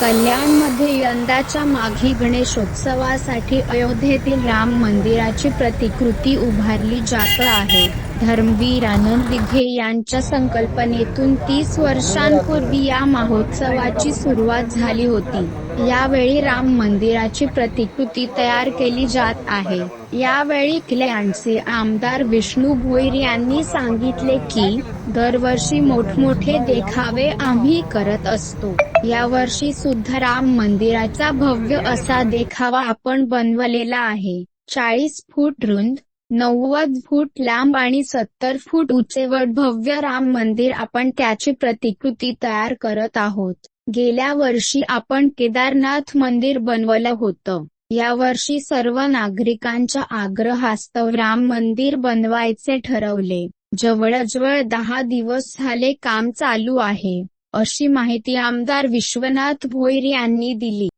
कल्याणमध्ये यंदाच्या माघी गणेशोत्सवासाठी अयोध्येतील राम मंदिराची प्रतिकृती उभारली जात आहे. धर्मवीर आनंद दिघे यांच्या संकल्पनेतून तीस वर्षांपूर्वी या महोत्सवाची सुरुवात झाली होती. यावेळी राम मंदिराची प्रतिकृती तयार केली जात आहे. यावेळी कल्याणचे आमदार विष्णू भोईर यांनी सांगितले की दरवर्षी मोठमोठे देखावे आम्ही करत असतो. यावर्षी सुद्धा राम मंदिराचा भव्य असा देखावा आपण बनवलेला आहे. चाळीस फूट रुंद नव्वद फूट लांब आणि सत्तर फूट उंचीवर भव्य राम मंदिर आपण त्याची प्रतिकृती तयार करत आहोत. गेल्या वर्षी आपण केदारनाथ मंदिर बनवलं होतं. यावर्षी सर्व नागरिकांच्या आग्रहास्तव राम मंदिर बनवायचे ठरवले. जवळजवळ दहा दिवस झाले काम चालू आहे अशी माहिती आमदार विश्वनाथ भोईर यांनी दिली.